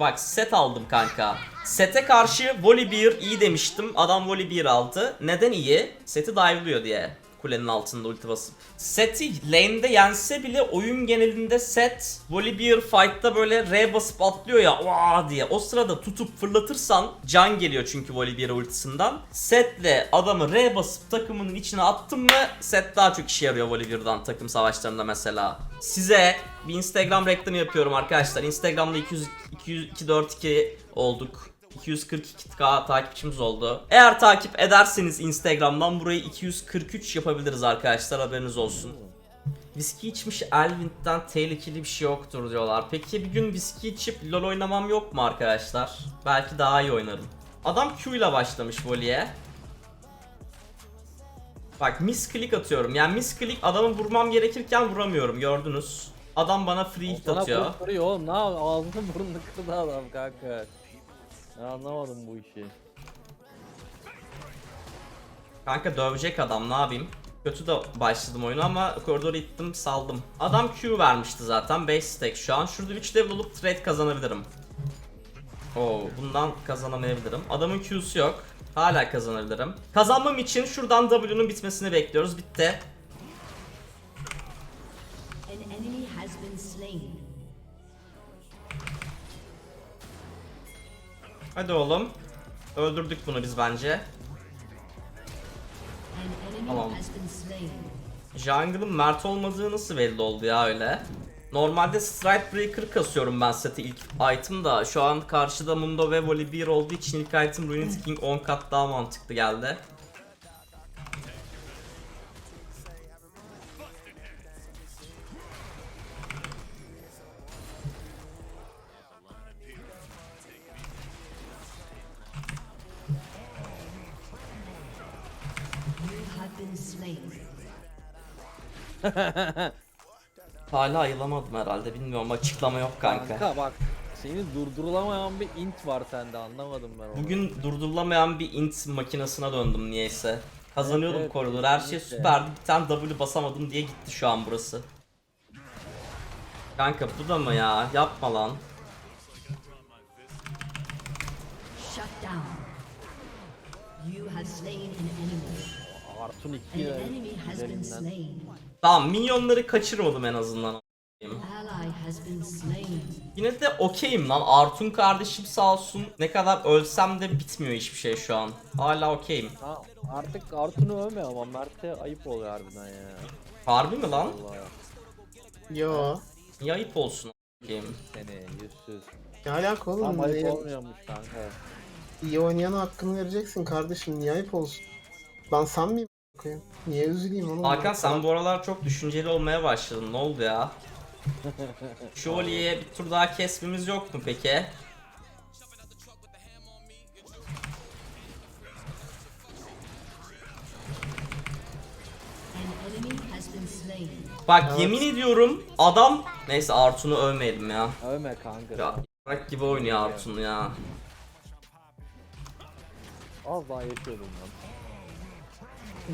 bak set aldım kanka. Sete karşı Volibear iyi demiştim. Adam Volibear aldı. Neden iyi? Seti dive'lıyor diye. Kulenin altında ulti basıp. Seti lane'de yense bile oyun genelinde set Volibear fight'ta böyle R basıp atlıyor ya vaa diye. O sırada tutup fırlatırsan can geliyor çünkü Volibear ultisinden. Setle adamı R basıp takımının içine attın mı set daha çok işe yarıyor Volibear'dan takım savaşlarında mesela. Size bir Instagram reklamı yapıyorum arkadaşlar. Instagram'da 200 242 olduk. 242k takipçimiz oldu. Eğer takip ederseniz Instagram'dan burayı 243 yapabiliriz arkadaşlar haberiniz olsun. Viski içmiş Elvint'ten tehlikeli bir şey yoktur diyorlar. Peki bir gün viski içip LoL oynamam yok mu arkadaşlar? Belki daha iyi oynarım. Adam Q ile başlamış voleye. Bak misclick atıyorum. Yani misclick adamı vurmam gerekirken vuramıyorum gördünüz. Adam bana free hit Sana atıyor. kurtarıyor oğlum ne yap- ağzını burnunu kırdı adam kanka. Ben anlamadım bu işi. Kanka dövecek adam ne yapayım? Kötü de başladım oyunu ama koridoru ittim saldım. Adam Q vermişti zaten 5 stack şu an. Şurada 3 level olup trade kazanabilirim. Oo bundan kazanamayabilirim. Adamın Q'su yok. Hala kazanabilirim. Kazanmam için şuradan W'nun bitmesini bekliyoruz. Bitti. Hadi oğlum. Öldürdük bunu biz bence. Tamam. Jungle'ın Mert olmadığı nasıl belli oldu ya öyle? Normalde Stride Breaker kasıyorum ben seti ilk item da şu an karşıda Mundo ve Volibear olduğu için ilk item Ruined King 10 kat daha mantıklı geldi. Hala ayılamadım herhalde bilmiyorum açıklama yok kanka. Kanka bak seni durdurulamayan bir int var sende anlamadım ben onu. Bugün durdurulamayan bir int makinesine döndüm niyeyse. Kazanıyordum Evet, koridoru her şey süperdi bir tane W basamadım diye gitti şu an burası. Kanka bu da mı ya? Yapma lan. Shut down. You have slain an enemy. Artun An 2 enemy has been slain. Tamam minyonları kaçırmadım en azından. Yine de okeyim lan. Artun kardeşim sağ olsun. Ne kadar ölsem de bitmiyor hiçbir şey şu an. Hala okeyim. Ha, artık Artun'u övme ama Mert'e ayıp oluyor harbiden ya. Harbi mi lan? Vallahi Yo. Niye ayıp olsun? Okeyim. seni yüzsüz. Ne alaka oğlum? Tam ayıp Niye- olmuyormuş kanka. İyi oynayana hakkını vereceksin kardeşim. Niye ayıp olsun? Ben sen miyim? Niye üzüleyim oğlum? Hakan sen bu aralar çok düşünceli olmaya başladın. Ne oldu ya? Şu Oli'ye bir tur daha kesmemiz yok mu peki? Bak Evet. yemin ediyorum adam... Neyse Artun'u övmeyelim ya. Övme kanka. Ya bırak gibi oynuyor Artun ya. Az daha yaşıyordum lan.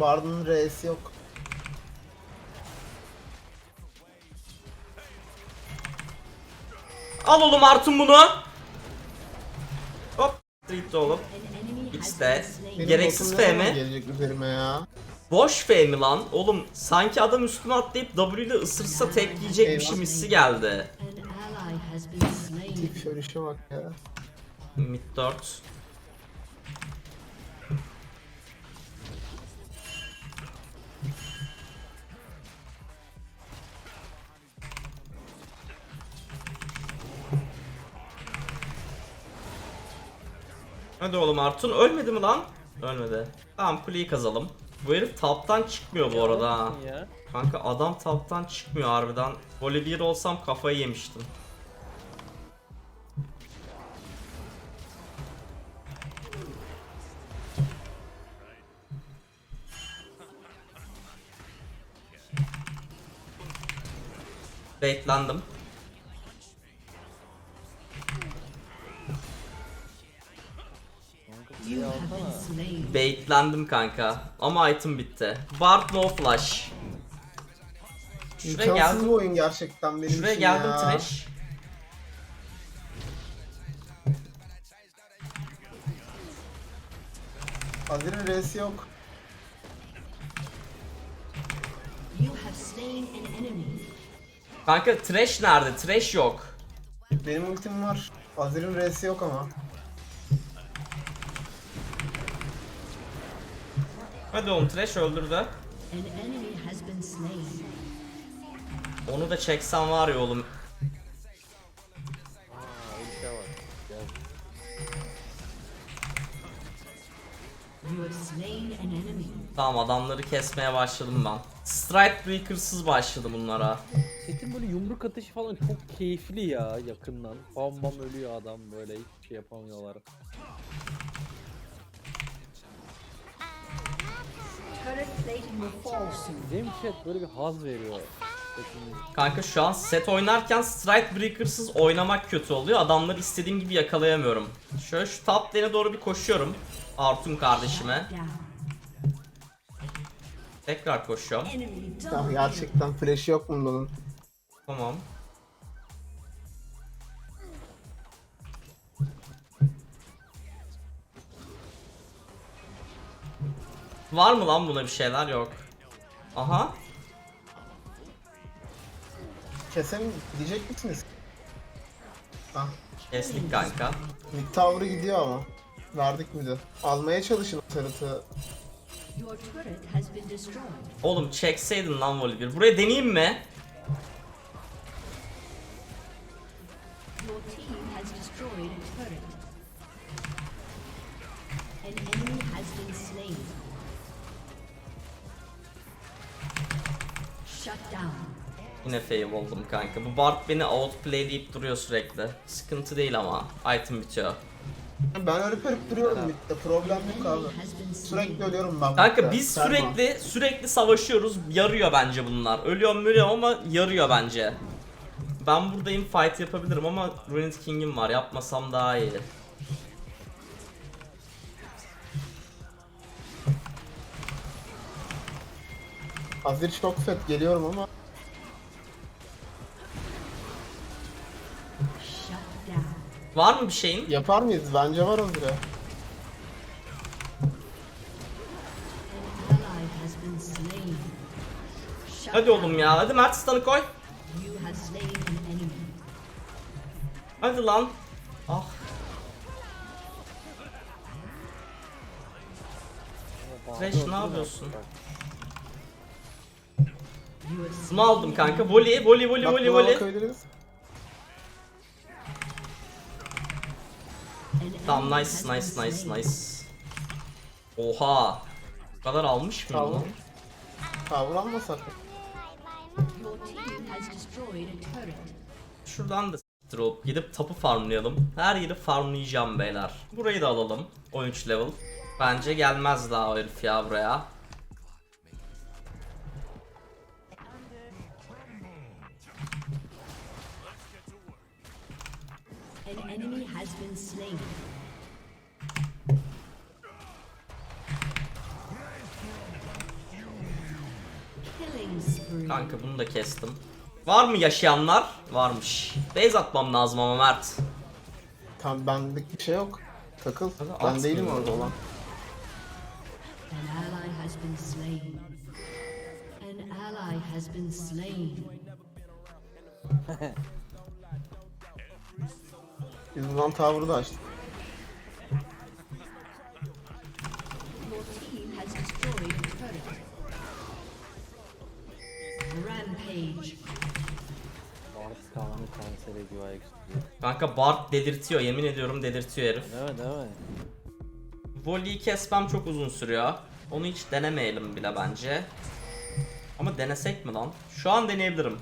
Bard'ın R'si yok. Al oğlum Artun bunu. Hop. Street oğlum. Slain. Benim Gereksiz botum F zaman mi? Gelecek üzerime ya. Boş F mi lan? Oğlum sanki adam üstüme atlayıp W ile ısırsa tek yiyecekmişim hissi geldi. An ally has been slain. Tip şöyle işe bak ya. Mid 4. Hadi oğlum Artun ölmedi mi lan? Ölmedi. Tamam kuleyi kazalım. Bu herif taptan çıkmıyor bu arada ha. Ya. Kanka adam taptan çıkmıyor harbiden. Voli 1 olsam kafayı yemiştim. Baitlendim. Baitlendim kanka. Ama item bitti. Bard no flash. Şuraya İmkansız geldim. bir oyun gerçekten benim Şuraya geldim ya. trash. Azir'in R'si yok. Kanka trash nerede? Trash yok. Benim ultim var. Azir'in R'si yok ama. Hadi oğlum trash been slain. Onu da çeksen var ya oğlum. Tamam adamları kesmeye başladım ben. Strike Breaker'sız başladı bunlara. Setin böyle yumruk atışı falan çok keyifli ya yakından. Bam bam ölüyor adam böyle hiçbir şey yapamıyorlar. Chat böyle bir haz veriyor. Kanka şu an set oynarken Strike Breaker'sız oynamak kötü oluyor. Adamları istediğim gibi yakalayamıyorum. Şöyle şu top lane'e doğru bir koşuyorum. Artun kardeşime. Tekrar koşuyorum. Double. gerçekten flash'i yok bunun. Tamam. Var mı lan buna bir şeyler yok. Aha. Keselim diyecek misiniz? Ah. Kestik kanka. Mid tower'ı gidiyor ama. Verdik mid'i. Almaya çalışın tarıtı. Oğlum çekseydin lan Volibear. Buraya deneyeyim mi? Yine fail oldum kanka. Bu Bard beni outplayleyip duruyor sürekli. Sıkıntı değil ama. Item bitiyor. Ben ölüp ölüp duruyorum midde. Problem yok abi. Sürekli ölüyorum ben Kanka midde. biz Selma. sürekli sürekli savaşıyoruz. Yarıyor bence bunlar. Ölüyorum ölüyorum ama yarıyor bence. Ben buradayım fight yapabilirim ama Ruined King'im var. Yapmasam daha iyi. Azir çok fet geliyorum ama Var mı bir şeyin? yapar mıyız? Bence var slain. Shut Hadi oğlum ya. Hadi Mert stun'ı koy. Hadi lan. Ah. Thresh ne yapıyorsun? Bunu aldım kanka. Volley, volley, volley, Bak volley, buna volley. bakabiliriz. An Tamam nice nice nice nice. Oha. Bu kadar almış mı lan? Tower almasak. Şuradan da olup gidip tapu farmlayalım. Her yeri farmlayacağım beyler. Burayı da alalım. 13 level. Bence gelmez daha o herif ya buraya. Spree. Kanka bunu da kestim. Var mı yaşayanlar? Varmış. Base atmam lazım ama Mert. Tam benlik bir şey yok. Takıl. Hadi Ben değilim orada olan. An ally has been slain. An ally has been slain. Biz bundan tower'ı da açtık. Your team has destroyed a turret. Rampage. Bart kanı kanser ediyor ayaküstü. Kanka Bart delirtiyor. Yemin ediyorum delirtiyor herif. Değil mi değil mi? Volley'i kesmem çok uzun sürüyor. Onu hiç denemeyelim bile bence. Ama denesek mi lan? Şu an deneyebilirim.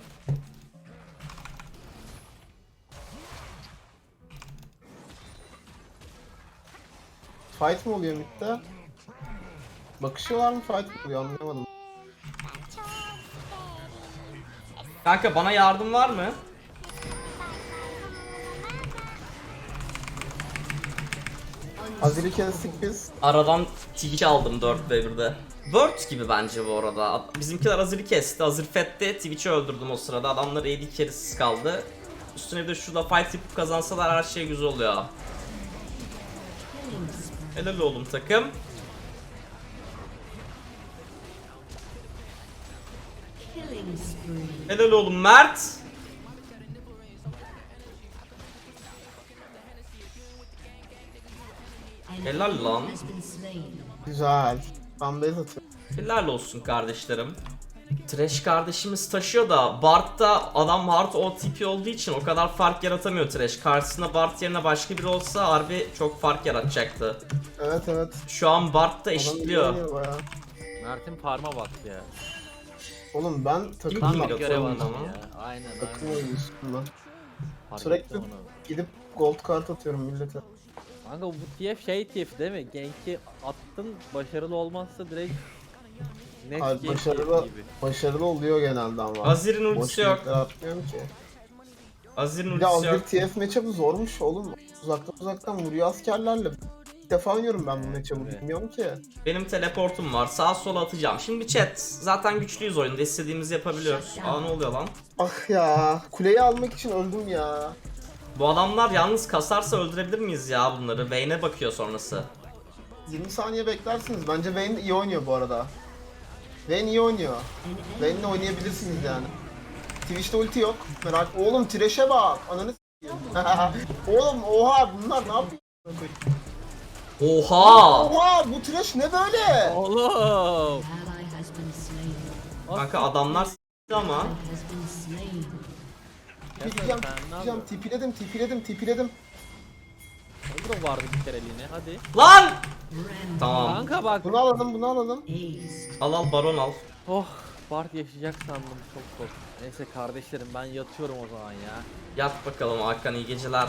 Fight mı oluyor midde? Bakışıyorlar mı fight mı oluyor anlayamadım. Kanka bana yardım var mı? Azir'i kestik biz. Aradan Twitch aldım 4 ve 1'de. Word gibi bence bu arada. Bizimkiler Azir'i kesti. Azir fetti. Twitch'i öldürdüm o sırada. Adamlar AD carry'siz kaldı. Üstüne bir de şurada fight yapıp kazansalar her şey güzel oluyor. Helal oğlum takım. Helal oğlum Mert. Helal lan. Güzel. Ben base atıyorum. Helal olsun kardeşlerim. Trash kardeşimiz taşıyor da Bart'ta adam hard OTP olduğu için o kadar fark yaratamıyor Trash. Karşısında Bart yerine başka biri olsa harbi çok fark yaratacaktı. Evet evet. Şu an Bart da eşitliyor. Mert'in farma bak ya. Oğlum ben takım Tam bir görev oğlum adamı ya. Aynen takım aynen. Fark Sürekli- ettim onu. Gidip gold kart atıyorum millete. Kanka bu TF şey TF değil mi? Genki attın başarılı olmazsa direkt Next Hayır, başarılı- gibi. Başarılı oluyor genelde ama. Azir'in Boş ultisi yok. linkler atmıyorum ki. Azir'in Bir de ultisi Azir yok. TF matchup'ı zormuş oğlum. Uzaktan uzaktan vuruyor askerlerle. Defa oynuyorum ben bu matchup'ı Evet. bilmiyorum ki. Benim teleportum var. Sağa sola atacağım. Şimdi chat. Zaten güçlüyüz oyunda. istediğimizi yapabiliyoruz. Aa ne oluyor lan? Ah ya kuleyi almak için öldüm ya. Bu adamlar yalnız kasarsa öldürebilir miyiz ya bunları? Vayne'e bakıyor sonrası. 20 saniye beklersiniz. Bence Vayne iyi oynuyor bu arada. Vayne iyi oynuyor. Vayne'le oynayabilirsiniz yani. Twitch'te ulti yok. Merak Oğlum Thresh'e bak. Ananı s**eyim. Oğlum oha bunlar ne yapıyor? Oha! Oha bu Thresh ne böyle? Oğlum! Kanka adamlar s**ti ama. Gideceğim, gideceğim. Tipiledim, tipiledim, tipiledim. Onda da vardı bir kereliğine hadi. Lan! Tamam. Kanka bak. Bunu alalım, bunu alalım. Al al baron al. Oh Bart yaşayacak sandım çok korktum. Neyse kardeşlerim ben yatıyorum o zaman ya. Yat bakalım Hakan iyi geceler.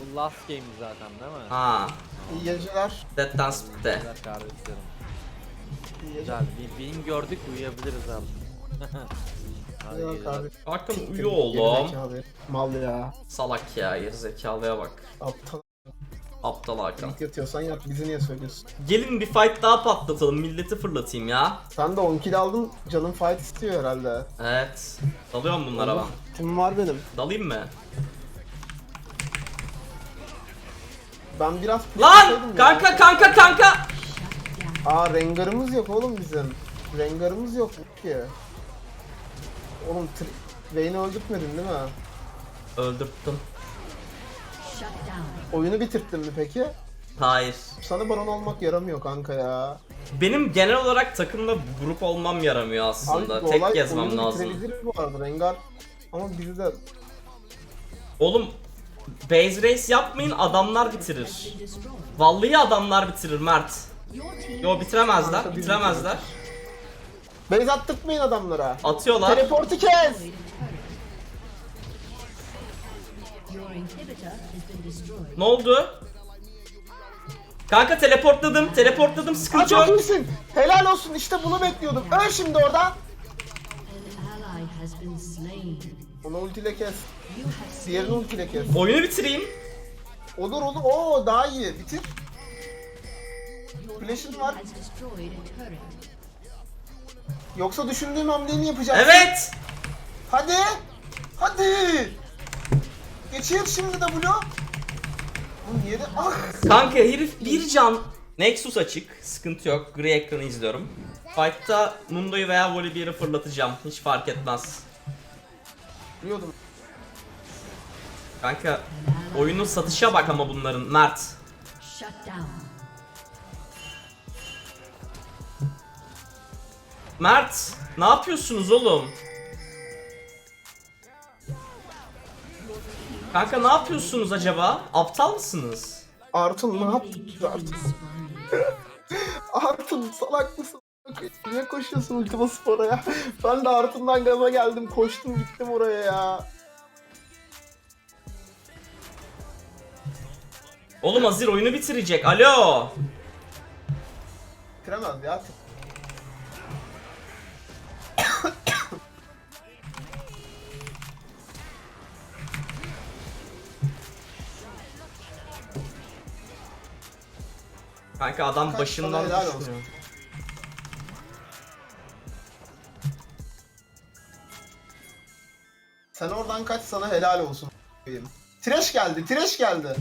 Bu last game zaten değil mi? Ha. İyi geceler. Dead Dance bitti. Güzel kardeşlerim. İyi geceler. Güzel. Bir bin gördük uyuyabiliriz abi. Hadi Güzel geceler. Hakan Siktir, uyu oğlum. gerizekalı. Mal ya. Salak ya gerizekalıya bak. Aptal. Aptal Hakan. Git yatıyorsan yat. Bizi niye söylüyorsun? Gelin bir fight daha patlatalım. Milleti fırlatayım ya. Sen de 10 kill aldın. Canın fight istiyor herhalde. Evet. Dalıyorum bunlara ben. Tim var benim. Dalayım mı? Ben biraz Lan! pushlasaydım ya. Kanka kanka kanka! Aa rengarımız yok oğlum bizim. Rengarımız yok ki. Oğlum Vayne'i öldürtmedin değil mi? Öldürttüm. Oyunu bitirttin mi peki? Hayır. Sana baron olmak yaramıyor kanka ya. Benim genel olarak takımda grup olmam yaramıyor aslında. Abi Tek olay gezmem oyunu lazım. bitirebilir bu arada Rengar. Ama bizi de Oğlum base race yapmayın adamlar bitirir. Vallahi adamlar bitirir Mert. Yo bitiremezler, bitiremezler. base attırtmayın adamlara. Atıyorlar. Teleportu kes. Ne oldu? Kanka teleportladım, teleportladım sıkıntı çok yok. iyisin. Helal olsun işte bunu bekliyordum. Öl şimdi orada. An ally has been slain. Onu ultiyle kes. Diğerini ultiyle kes. Oyunu bitireyim. Olur olur. Oo daha iyi. Bitir. Flash'ın var. Yoksa düşündüğüm hamleyi mi yapacaksın? Evet. Hadi. Hadi. Geçir şimdi W. Bu niye de ah. Kanka herif bir can. Nexus açık, sıkıntı yok. Gri ekranı izliyorum. Fight'ta Mundo'yu veya Volibear'ı fırlatacağım. Hiç fark etmez. Biliyordum. Kanka oyunun satışa bak ama bunların Mert. Mert ne yapıyorsunuz oğlum? Kanka ne yapıyorsunuz acaba? Aptal mısınız? Artun ne yaptın Artun? Artun salak mısın? Niye koşuyorsun Ultima Spor'a ya? Ben de Artun'dan gaza geldim koştum gittim oraya ya. Oğlum Azir oyunu bitirecek. Alo. Bitiremez ya. Kanka adam Kaç başından düşmüyor. Sen oradan kaç sana helal olsun. Trash geldi, trash geldi.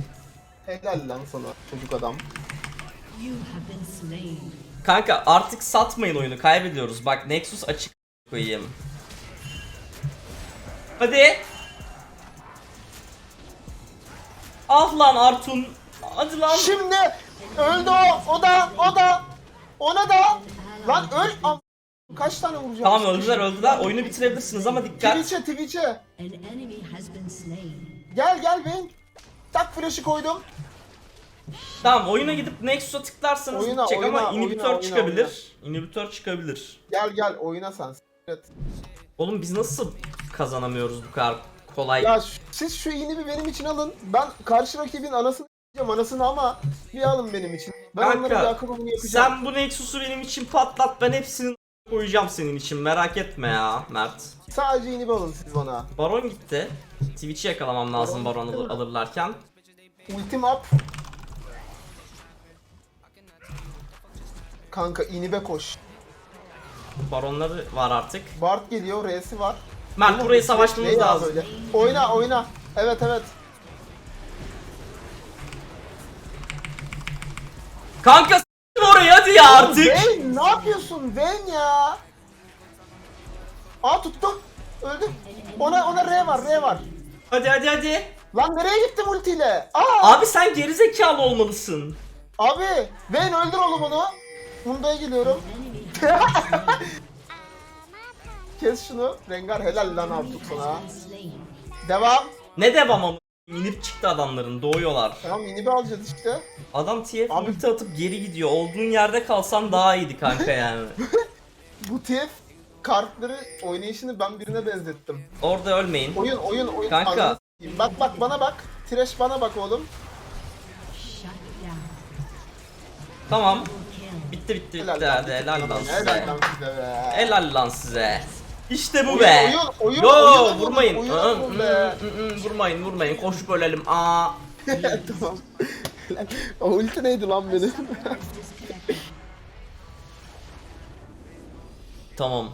Helal lan sana çocuk adam. Kanka artık satmayın oyunu kaybediyoruz. Bak Nexus açık koyayım. Hadi. Ah lan Artun. Hadi lan. Şimdi öldü o. O da. O da. Ona da. Lan öl. Am- Kaç tane vuracağım? Tamam öldüler öldüler. Oyunu bitirebilirsiniz ama dikkat. Twitch'e Twitch'e. Gel gel ben. Tak flash'ı koydum. Tamam oyuna gidip Nexus'a tıklarsanız Oyuna, gidecek ama oyuna, inhibitör oyuna, çıkabilir. İnhibitör çıkabilir. Gel gel oyuna sen. Evet. Oğlum biz nasıl kazanamıyoruz bu kadar kolay? Ya siz şu iğni bir benim için alın. Ben karşı rakibin anasını diyeceğim anasını ama bir alın benim için. Ben Kanka, onlara bir akılımını yapacağım. Sen bu Nexus'u benim için patlat ben hepsini koyacağım senin için merak etme ya Mert. Sadece bir alın siz bana. Baron gitti. Twitch'i yakalamam lazım Baron alır, alırlarken. Ultim up. Kanka inibe koş. Baronları var artık. Bart geliyor, R'si var. Mert burayı bu savaşmamız ya lazım. böyle? Oyna oyna. Evet evet. Kanka orayı hadi ya artık. Vayne ne yapıyorsun Vayne ya? Aa tuttum. Öldü. Ona ona R var R var. Hadi hadi hadi. Lan nereye gittim ultiyle? Aa Abi sen gerizekalı olmalısın. abi Vayne öldür oğlum onu. Munda'ya geliyorum. Kes şunu. Rengar helal lan artık sana. Devam. Ne devam ama inip çıktı adamların doğuyorlar. Tamam mini bir alacağız işte. Adam TF Abi- ulti atıp geri gidiyor. Olduğun yerde kalsan daha iyiydi kanka yani. Bu TF kartları oynayışını ben birine benzettim. Orada ölmeyin. Oyun oyun oyun. Kanka. Ananı s**eyim. Bak bak bana bak. Trash bana bak oğlum. Tamam. Kill. Bitti bitti Helal bitti lan, hadi helal lan Helal size. lan size be. Helal lan size. İşte bu Oyun, be. oyun, oyun, Yo oyun, vurmayın. oyun, oyun hı, be. Vurmayın vurmayın. Koş bölelim. Aa. tamam. o ulti neydi lan benim? Tamam.